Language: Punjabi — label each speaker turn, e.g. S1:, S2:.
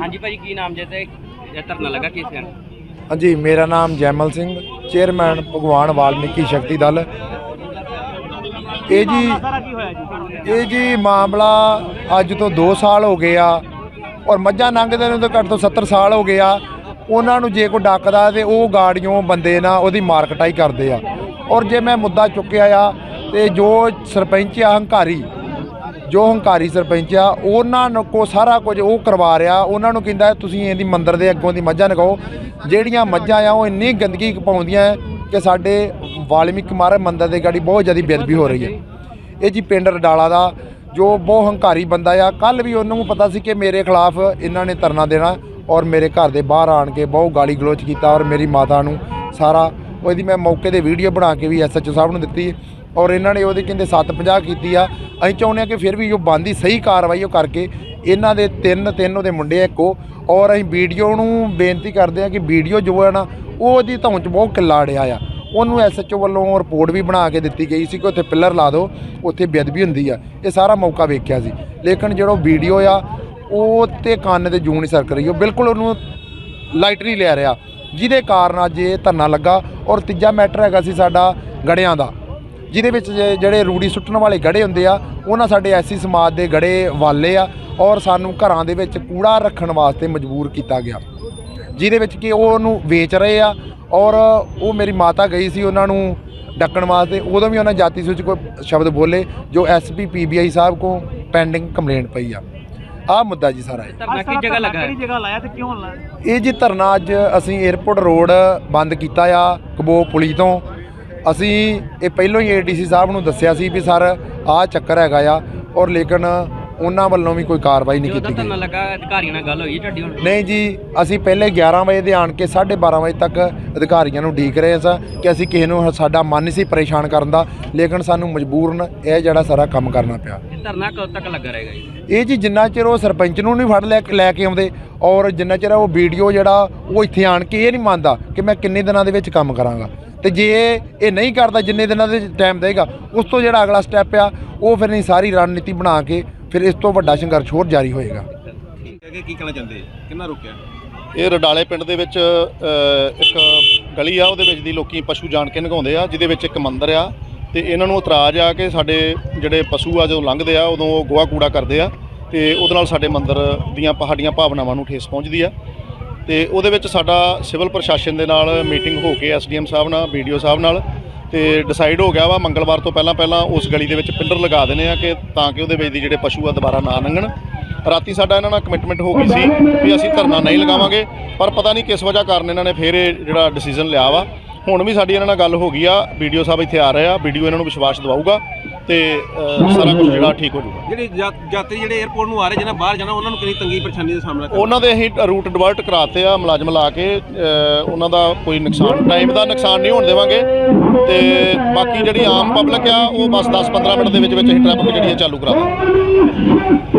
S1: ਹਾਂਜੀ ਭਾਜੀ, ਕੀ ਨਾਮ ਜੇ ਤੇ ਇਹ ਧਰਨਾ ਲੱਗਾ ਕਿਸ ਕਾਰਨ
S2: ਹਾਂਜੀ, ਮੇਰਾ ਨਾਮ ਜੈਮਲ ਸਿੰਘ, ਚੇਅਰਮੈਨ ਭਗਵਾਨ ਵਾਲਮੀਕੀ ਸ਼ਕਤੀ ਦਲ। ਇਹ ਜੀ ਇਹ ਜੀ ਮਾਮਲਾ ਅੱਜ ਤੋਂ 2 ਸਾਲ ਹੋ ਗਏ ਆ, ਔਰ ਮੱਝਾਂ ਲੰਘਦੇ ਨੂੰ ਤਾਂ ਘੱਟ ਤੋਂ 70 ਸਾਲ ਹੋ ਗਏ ਆ। ਉਹਨਾਂ ਨੂੰ ਜੇ ਕੋਈ ਡੱਕਦਾ ਤੇ ਉਹ ਗਾੜੀਆਂ ਬੰਦੇ ਨਾ ਉਹਦੀ ਮਾਰਕਟਾਈ ਕਰਦੇ ਆ। ਔਰ ਜੇ ਮੈਂ ਮੁੱਦਾ ਚੁੱਕਿਆ ਆ, ਤੇ ਜੋ ਸਰਪੰਚ ਆ ਹੰਕਾਰੀ ਜੋ ਹੰਕਾਰੀ ਸਰਪੰਚ ਆ, ਉਹਨਾਂ ਨੂੰ ਕੋ ਸਾਰਾ ਕੁਝ ਉਹ ਕਰਵਾ ਰਿਹਾ, ਉਹਨਾਂ ਨੂੰ ਕਹਿੰਦਾ ਤੁਸੀਂ ਇਹਦੀ ਮੰਦਰ ਦੇ ਅੱਗੋਂ ਦੀ ਮੱਝਾਂ ਨਗਾਓ ਜਿਹੜੀਆਂ ਮੱਝਾਂ ਆ, ਉਹ ਇੰਨੀ ਗੰਦਗੀ ਪਾਉਂਦੀਆਂ ਕਿ ਸਾਡੇ ਵਾਲਮੀਕ ਮਹਾਰਾਜ ਮੰਦਰ ਦੇ ਗਾੜੀ ਬਹੁਤ ਜ਼ਿਆਦਾ ਬੇਦਬੀ ਹੋ ਰਹੀ ਹੈ। ਇਹ ਜੀ ਪਿੰਡ ਰਡਾਲਾ ਦਾ, ਜੋ ਬਹੁਤ ਹੰਕਾਰੀ ਬੰਦਾ ਆ ਕੱਲ ਵੀ ਉਹਨੂੰ ਪਤਾ ਸੀ ਕਿ ਮੇਰੇ ਖਿਲਾਫ ਇਹਨਾਂ ਨੇ ਧਰਨਾ ਦੇਣਾ ਔਰ ਮੇਰੇ ਘਰ ਦੇ ਬਾਹਰ ਆਣ ਕੇ ਬਹੁਤ ਗਾਲੀ ਗਲੋਚ ਕੀਤਾ ਔਰ ਮੇਰੀ ਮਾਤਾ ਨੂੰ ਸਾਰਾ ਉਹਦੀ ਮੈਂ ਮੌਕੇ ਤੇ ਵੀਡੀਓ ਬਣਾ ਕੇ ਵੀ ਐਸਐਚਓ ਸਾਹਿਬ ਨੂੰ ਦਿੱਤੀ ਔਰ ਇਹਨਾਂ ਨੇ ਉਹਦੇ ਕਹਿੰਦੇ 750 ਕੀਤੀ ਆ। ਅਸੀਂ ਚਾਹੁੰਦੇ ਆ ਕਿ ਫਿਰ ਵੀ ਜੋ ਬੰਦੀ ਸਹੀ ਕਾਰਵਾਈ ਉਹ ਕਰਕੇ ਇਹਨਾਂ ਦੇ ਤਿੰਨ ਤਿੰਨ ਉਹਦੇ ਮੁੰਡੇ ਇੱਕੋ ਔਰ ਅਸੀਂ ਵੀਡੀਓ ਨੂੰ ਬੇਨਤੀ ਕਰਦੇ ਆ ਕਿ ਵੀਡੀਓ ਜੋ ਹੈ ਨਾ, ਉਹ ਉਹਦੀ ਧੌਣ 'ਚ ਬਹੁਤ ਕਿੱਲਾ ਅੜਿਆ ਆ। ਉਹਨੂੰ ਐਸਐਚਓ ਵੱਲੋਂ ਰਿਪੋਰਟ ਵੀ ਬਣਾ ਕੇ ਦਿੱਤੀ ਗਈ ਸੀ ਕਿ ਉੱਥੇ ਪਿੱਲਰ ਲਾ ਦਿਓ, ਉੱਥੇ ਬੇਅਦਬੀ ਹੁੰਦੀ ਆ। ਇਹ ਸਾਰਾ ਮੌਕਾ ਵੇਖਿਆ ਸੀ। ਲੇਕਿਨ ਜਿਹੜਾ ਵੀਡੀਓ ਆ, ਉਹ ਤੇ ਕੰਨ ਤੇ ਜੂਨ ਨਹੀਂ ਸਰਕ ਰਹੀ। ਉਹ ਬਿਲਕੁਲ ਉਹਨੂੰ ਲਾਈਟਰੀ ਲੈ ਰਿਹਾ। ਜਿਹਦੇ ਕਾਰਨ ਅੱਜ ਇਹ ਧਰਨਾ ਲੱਗਾ। ਔਰ ਤੀਜਾ ਮੈਟਰ ਹੈਗਾ ਸੀ ਸਾਡਾ ਗੜਿਆਂ ਦਾ, ਜਿਹਦੇ ਵਿੱਚ ਜੇ- ਜਿਹੜੇ ਰੂੜੀ ਸੁੱਟਣ ਵਾਲੇ ਗੜੇ ਹੁੰਦੇ ਆ, ਉਹਨਾਂ ਸਾਡੇ ਐਸੀ ਸਮਾਜ ਦੇ ਗੜੇ ਵਾਲੇ ਆ ਔਰ ਸਾਨੂੰ ਘਰਾਂ ਦੇ ਵਿੱਚ ਕੂੜਾ ਰੱਖਣ ਵਾਸਤੇ ਮਜਬੂਰ ਕੀਤਾ ਗਿਆ। ਜਿਹਦੇ ਵਿੱਚ ਕਿ ਉਹ ਉਹਨੂੰ ਵੇਚ ਰਹੇ ਆ ਔਰ ਉਹ ਮੇਰੀ ਮਾਤਾ ਗਈ ਸੀ ਉਹਨਾਂ ਨੂੰ ਡੱਕਣ ਵਾਸਤੇ, ਉਦੋਂ ਵੀ ਉਹਨਾਂ ਜਾਤੀ ਸੂਚ ਕੋਈ ਸ਼ਬਦ ਬੋਲੇ, ਜੋ ਐਸਪੀ ਪੀਬੀਆਈ ਸਾਹਿਬ ਕੋ ਪੈਂਡਿੰਗ ਕੰਪਲੇਂਟ ਪਈ ਆ। ਆਹ ਮੁੱਦਾ ਜੀ ਸਾਰਾ ਇਹ।
S1: ਧਰਨਾ ਕਿਸ ਜਗ੍ਹਾ ਲੱਗਾ ਹੈ?
S3: ਕਿਹੜੀ ਜਗ੍ਹਾ ਲਾਇਆ ਤੇ ਕਿਉਂ ਲਾਇਆ?
S2: ਇਹ ਜੀ ਧਰਨਾ ਅੱਜ ਅਸੀਂ 에어ਪੋਰਟ ਰੋਡ ਬੰਦ ਕੀਤਾ ਆ ਕਬੋ ਪੁਲੀ ਤੋਂ। ਅਸੀਂ ਇਹ ਪਹਿਲਾਂ ਹੀ ਏਡੀਸੀ ਸਾਹਿਬ ਨੂੰ ਦੱਸਿਆ ਸੀ ਵੀ ਸਰ ਆਹ ਚੱਕਰ ਹੈਗਾ ਆ ਔਰ ਲੇਕਿਨ ਉਹਨਾਂ ਵੱਲੋਂ ਵੀ ਕੋਈ ਕਾਰਵਾਈ ਨਹੀਂ ਕੀਤੀ ਗਈ।
S1: ਲੱਗਾ ਅਧਿਕਾਰੀਆਂ ਨਾਲ ਗੱਲ ਹੋਈ ਹੈ ਤੁਹਾਡੀ ਹੁਣ?
S2: ਨਹੀਂ ਜੀ ਅਸੀਂ ਪਹਿਲੇ 11 ਵਜੇ ਦੇ ਆਣ ਕੇ 12:30 ਵਜੇ ਤੱਕ ਅਧਿਕਾਰੀਆਂ ਨੂੰ ਢੀਕ ਰਹੇ ਸਾਂ ਕਿ ਅਸੀਂ ਕਿਸੇ ਨੂੰ ਸਾਡਾ ਮਨ ਸੀ ਪਰੇਸ਼ਾਨ ਕਰਨ ਦਾ ਲੇਕਿਨ ਸਾਨੂੰ ਮਜਬੂਰਨ ਇਹ ਜਿਹੜਾ ਸਾਰਾ ਕੰਮ ਕਰਨਾ ਪਿਆ।
S1: ਇਹ ਧਰਨਾ ਕਦੋਂ ਤੱਕ ਲੱਗਾ ਰਹੇਗਾ ਜੀ?
S2: ਇਹ ਜੀ ਜਿੰਨਾ ਚਿਰ ਉਹ ਸਰਪੰਚ ਨੂੰ ਨਹੀਂ ਫੜ ਲੈ ਲੈ ਕੇ ਆਉਂਦੇ ਔਰ ਜਿੰਨਾ ਚਿਰ ਉਹ ਵੀਡੀਓ ਜਿਹੜਾ ਉਹ ਇੱਥੇ ਆਣ ਕੇ ਇਹ ਨਹੀਂ ਮੰਨਦਾ ਕਿ ਮੈਂ ਕਿੰਨੇ ਦਿਨਾਂ ਦੇ ਵਿੱਚ ਕੰਮ ਕਰਾਂਗਾ। ਤੇ ਜੇ ਇਹ- ਇਹ ਨਹੀਂ ਕਰਦਾ ਜਿੰਨੇ ਦਿਨਾਂ ਦੇ ਟਾਈਮ ਦੇਗਾ ਉਸ ਤੋਂ ਜਿਹੜਾ ਅਗਲਾ ਸਟੈਪ ਆ ਉਹ ਫਿਰ ਨਹੀਂ ਸਾਰੀ ਰਣਨੀਤੀ ਬਣਾ ਕੇ ਫਿਰ ਇਸ ਤੋਂ ਵੱਡਾ ਸੰਘਰਸ਼ ਹੋਰ ਜਾਰੀ ਹੋਏਗਾ।
S4: ਕੀ ਕਹਿਣਾ ਚਾਹੁੰਦੇ ਕਿੰਨਾ ਰੁਕਿਆ?
S5: ਇਹ ਰਡਾਲੇ ਪਿੰਡ ਦੇ ਵਿੱਚ ਇੱਕ ਗਲੀ ਆ ਉਹਦੇ ਵਿੱਚ ਦੀ ਲੋਕੀ ਪਸ਼ੂ ਜਾਣ ਕੇ ਨਗਾਉਂਦੇ ਆ ਜਿਹਦੇ ਵਿੱਚ ਇੱਕ ਮੰਦਿਰ ਆ ਤੇ ਇਹਨਾਂ ਨੂੰ ਇਤਰਾਜ਼ ਆ ਕਿ ਸਾਡੇ ਜਿਹੜੇ ਪਸ਼ੂ ਆ ਜਦੋਂ ਲੰਘਦੇ ਆ ਉਦੋਂ ਉਹ ਗੋਹਾ ਕੂੜਾ ਕਰਦੇ ਆ ਤੇ ਉਹਦੇ ਨਾਲ ਸਾਡੇ ਮੰਦਿਰ ਦੀਆਂ ਪਹਾੜੀਆਂ ਭਾਵਨਾਵਾਂ ਨੂੰ ਠੇਸ ਪਹੁੰਚਦੀ ਆ। ਤੇ ਉਹਦੇ ਵਿੱਚ ਸਾਡਾ ਸਿਵਲ ਪ੍ਰਸ਼ਾਸਨ ਦੇ ਨਾਲ ਮੀਟਿੰਗ ਹੋ ਕੇ ਐਸਡੀਐਮ ਸਾਹਿਬ ਨਾਲ ਵੀਡੀਓ ਸਾਹਿਬ ਨਾਲ ਤੇ ਡਿਸਾਈਡ ਹੋ ਗਿਆ ਵਾ ਮੰਗਲਵਾਰ ਤੋਂ ਪਹਿਲਾਂ ਪਹਿਲਾਂ ਉਸ ਗਲੀ ਦੇ ਵਿੱਚ ਪਿੱਲਰ ਲਗਾ ਦੇਣੇ ਆ ਕਿ ਤਾਂ ਕਿ ਉਹਦੇ ਵਿੱਚ ਦੀ ਜਿਹੜੇ ਪਸ਼ੂ ਆ ਦੁਬਾਰਾ ਨਾ ਲੰਘਣ। ਰਾਤੀ ਸਾਡਾ ਇਹਨਾਂ ਨਾਲ ਕਮਿਟਮੈਂਟ ਹੋ ਗਈ ਸੀ ਵੀ ਅਸੀਂ ਧਰਨਾ ਨਹੀਂ ਲਗਾਵਾਂਗੇ, ਪਰ ਪਤਾ ਨਹੀਂ ਕਿਸ ਵਜ੍ਹਾ ਕਾਰਨ ਇਹਨਾਂ ਨੇ ਫੇਰ ਇਹ ਜਿਹੜਾ ਡਿਸੀਜਨ ਲਿਆ ਵਾ। ਹੁਣ ਵੀ ਸਾਡੀ ਇਹਨਾਂ ਨਾਲ ਗੱਲ ਹੋ ਗਈ ਆ, ਵੀਡੀਓ ਸਾਹਿਬ ਇੱਥੇ ਆ ਰਹੇ ਆ, ਵੀਡੀਓ ਇਹਨਾਂ ਨੂੰ ਵਿਸ਼ਵਾਸ ਦਿਵਾਊਗਾ। ਤੇ ਸਾਰਾ ਕੁਝ ਜਿਹੜਾ ਠੀਕ ਹੋ ਜਾਊਗਾ।
S4: ਜਿਹੜੇ ਯਾਤਰੀ ਜਿਹੜੇ 에어ਪੋਰਟ ਨੂੰ ਆ ਰਹੇ ਜਿਹਨਾਂ ਬਾਹਰ ਜਾਣਾ ਉਹਨਾਂ ਨੂੰ ਕਿੰਨੀ ਤੰਗੀ ਪਰੇਸ਼ਾਨੀ ਦਾ ਸਾਹਮਣਾ ਕਰਨਾ?
S5: ਉਹਨਾਂ ਦੇ ਅਸੀਂ ਰੂਟ ਡਿਵਰਟ ਕਰਾਤੇ ਆ ਮੁਲਾਜ਼ਮ ਲਾ ਕੇ ਉਹਨਾਂ ਦਾ ਕੋਈ ਨੁਕਸਾਨ ਟਾਈਮ ਦਾ ਨੁਕਸਾਨ ਨਹੀਂ ਹੋਣ ਦੇਵਾਂਗੇ। ਤੇ ਬਾਕੀ ਜਿਹੜੀ ਆਮ ਪਬਲਿਕ ਆ ਉਹ ਬਸ 10-15 ਮਿੰਟ ਦੇ ਵਿੱਚ ਵਿੱਚ ਅਸੀਂ ਟ੍ਰੈਫਿਕ ਜਿਹੜੀ ਆ ਚਾਲੂ ਕਰਾ ਦਾਂਗੇ